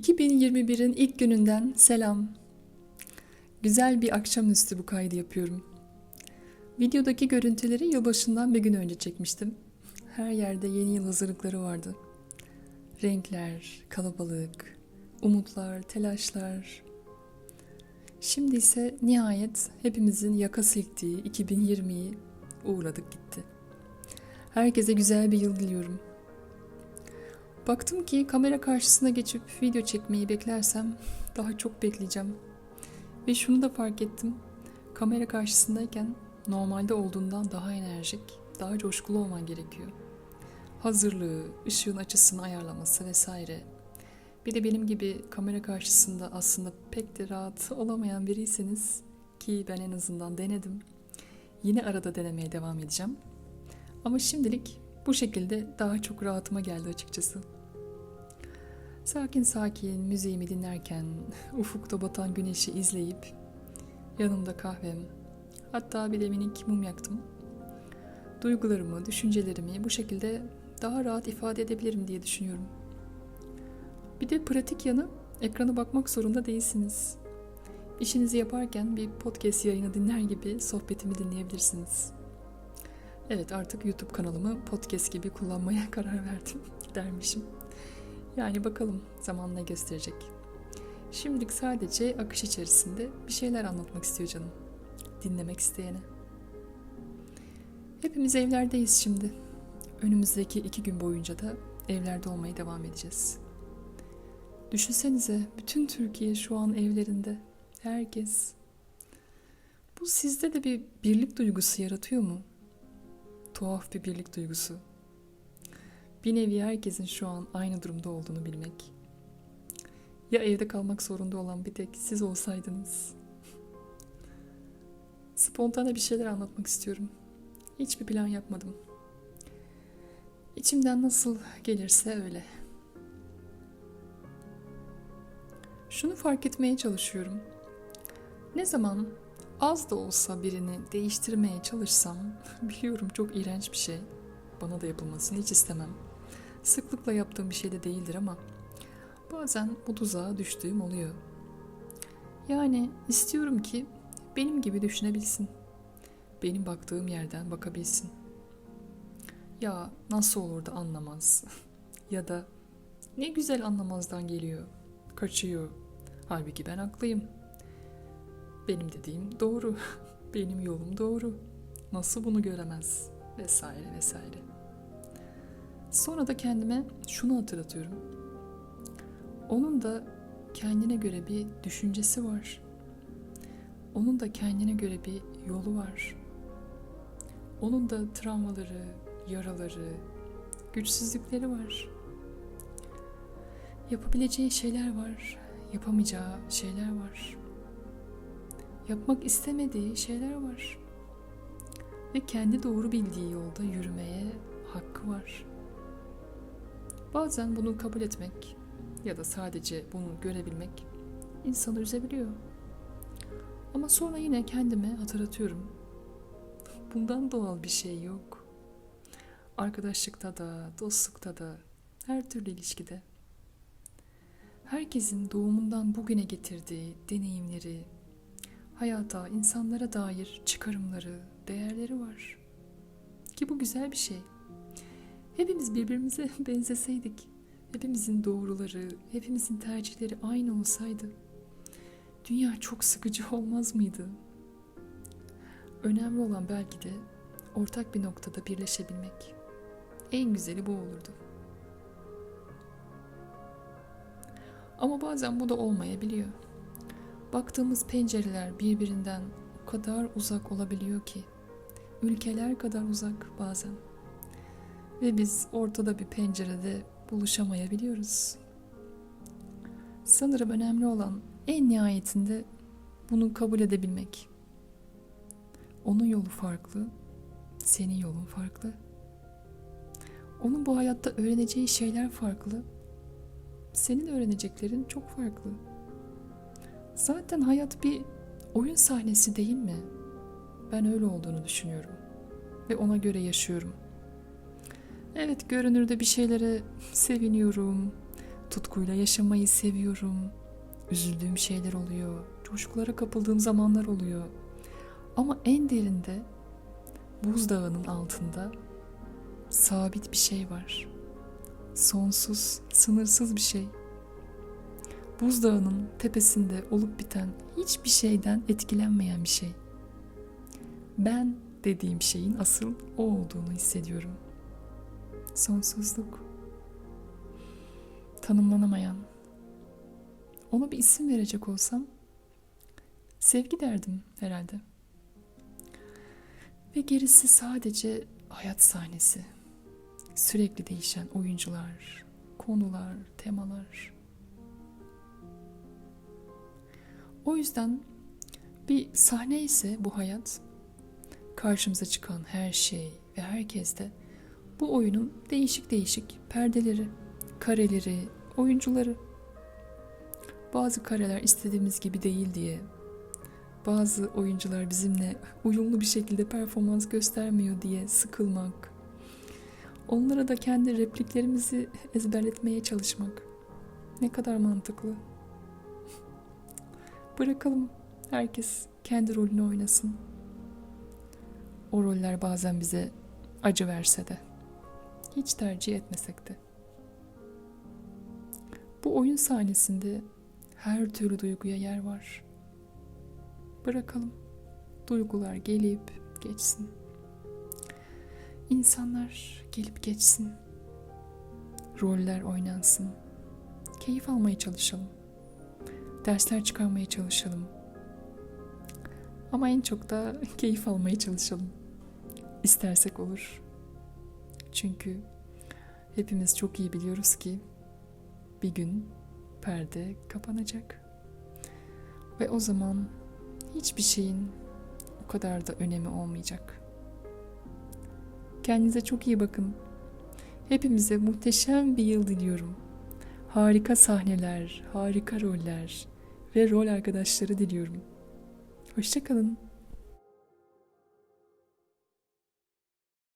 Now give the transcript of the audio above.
2021'in ilk gününden selam. Güzel bir akşamüstü bu kaydı yapıyorum. Videodaki görüntüleri yılbaşından bir gün önce çekmiştim. Her yerde yeni yıl hazırlıkları vardı. Renkler, kalabalık, umutlar, telaşlar. Şimdi ise nihayet hepimizin yaka silktiği 2020'yi uğradık gitti. Herkese güzel bir yıl diliyorum. Baktım ki kamera karşısına geçip video çekmeyi beklersem daha çok bekleyeceğim. Ve şunu da fark ettim. Kamera karşısındayken normalde olduğundan daha enerjik, daha coşkulu olman gerekiyor. Hazırlığı, ışığın açısını ayarlaması vesaire. Bir de benim gibi kamera karşısında aslında pek de rahat olamayan biriyseniz ki ben en azından denedim. Yine arada denemeye devam edeceğim. Ama şimdilik bu şekilde daha çok rahatıma geldi açıkçası. Sakin sakin müziğimi dinlerken ufukta batan güneşi izleyip yanımda kahvem hatta bir de minik mum yaktım. Duygularımı, düşüncelerimi bu şekilde daha rahat ifade edebilirim diye düşünüyorum. Bir de pratik yanı ekrana bakmak zorunda değilsiniz. İşinizi yaparken bir podcast yayını dinler gibi sohbetimi dinleyebilirsiniz. Evet artık YouTube kanalımı podcast gibi kullanmaya karar verdim dermişim. Yani bakalım zaman ne gösterecek. Şimdilik sadece akış içerisinde bir şeyler anlatmak istiyor canım. Dinlemek isteyene. Hepimiz evlerdeyiz şimdi. Önümüzdeki iki gün boyunca da evlerde olmaya devam edeceğiz. Düşünsenize bütün Türkiye şu an evlerinde. Herkes. Bu sizde de bir birlik duygusu yaratıyor mu? Tuhaf bir birlik duygusu. Bir nevi herkesin şu an aynı durumda olduğunu bilmek. Ya evde kalmak zorunda olan bir tek siz olsaydınız. Spontane bir şeyler anlatmak istiyorum. Hiçbir plan yapmadım. İçimden nasıl gelirse öyle. Şunu fark etmeye çalışıyorum. Ne zaman az da olsa birini değiştirmeye çalışsam biliyorum çok iğrenç bir şey. Bana da yapılmasını hiç istemem. Sıklıkla yaptığım bir şey de değildir ama bazen bu tuzağa düştüğüm oluyor. Yani istiyorum ki benim gibi düşünebilsin. Benim baktığım yerden bakabilsin. Ya nasıl olur da anlamaz. ya da ne güzel anlamazdan geliyor. Kaçıyor. Halbuki ben haklıyım. Benim dediğim doğru. Benim yolum doğru. Nasıl bunu göremez? Vesaire vesaire. Sonra da kendime şunu hatırlatıyorum. Onun da kendine göre bir düşüncesi var. Onun da kendine göre bir yolu var. Onun da travmaları, yaraları, güçsüzlükleri var. Yapabileceği şeyler var, yapamayacağı şeyler var. Yapmak istemediği şeyler var. Ve kendi doğru bildiği yolda yürümeye hakkı var. Bazen bunu kabul etmek ya da sadece bunu görebilmek insanı üzebiliyor. Ama sonra yine kendime hatırlatıyorum. Bundan doğal bir şey yok. Arkadaşlıkta da, dostlukta da, her türlü ilişkide. Herkesin doğumundan bugüne getirdiği deneyimleri, hayata, insanlara dair çıkarımları, değerleri var. Ki bu güzel bir şey. Hepimiz birbirimize benzeseydik, hepimizin doğruları, hepimizin tercihleri aynı olsaydı, dünya çok sıkıcı olmaz mıydı? Önemli olan belki de ortak bir noktada birleşebilmek. En güzeli bu olurdu. Ama bazen bu da olmayabiliyor. Baktığımız pencereler birbirinden o kadar uzak olabiliyor ki. Ülkeler kadar uzak bazen. Ve biz ortada bir pencerede buluşamayabiliyoruz. Sanırım önemli olan en nihayetinde bunu kabul edebilmek. Onun yolu farklı, senin yolun farklı. Onun bu hayatta öğreneceği şeyler farklı. Senin öğreneceklerin çok farklı. Zaten hayat bir oyun sahnesi değil mi? Ben öyle olduğunu düşünüyorum ve ona göre yaşıyorum. Evet görünürde bir şeylere seviniyorum, Tutkuyla yaşamayı seviyorum. Üzüldüğüm şeyler oluyor. Coşkulara kapıldığım zamanlar oluyor. Ama en derinde buzdağının altında sabit bir şey var. Sonsuz, sınırsız bir şey. Buzdağının tepesinde olup biten hiçbir şeyden etkilenmeyen bir şey. Ben dediğim şeyin asıl o olduğunu hissediyorum. Sonsuzluk. Tanımlanamayan. Ona bir isim verecek olsam sevgi derdim herhalde. Ve gerisi sadece hayat sahnesi. Sürekli değişen oyuncular, konular, temalar. O yüzden bir sahne ise bu hayat, karşımıza çıkan her şey ve herkes de bu oyunun değişik değişik perdeleri, kareleri, oyuncuları. Bazı kareler istediğimiz gibi değil diye bazı oyuncular bizimle uyumlu bir şekilde performans göstermiyor diye sıkılmak. Onlara da kendi repliklerimizi ezberletmeye çalışmak. Ne kadar mantıklı. Bırakalım herkes kendi rolünü oynasın. O roller bazen bize acı verse de. Hiç tercih etmesek de. Bu oyun sahnesinde her türlü duyguya yer var. Bırakalım. Duygular gelip geçsin. İnsanlar gelip geçsin. Roller oynansın. Keyif almaya çalışalım. Dersler çıkarmaya çalışalım. Ama en çok da keyif almaya çalışalım. İstersek olur. Çünkü hepimiz çok iyi biliyoruz ki bir gün perde kapanacak. Ve o zaman hiçbir şeyin o kadar da önemi olmayacak. Kendinize çok iyi bakın. Hepimize muhteşem bir yıl diliyorum. Harika sahneler, harika roller ve rol arkadaşları diliyorum. Hoşçakalın.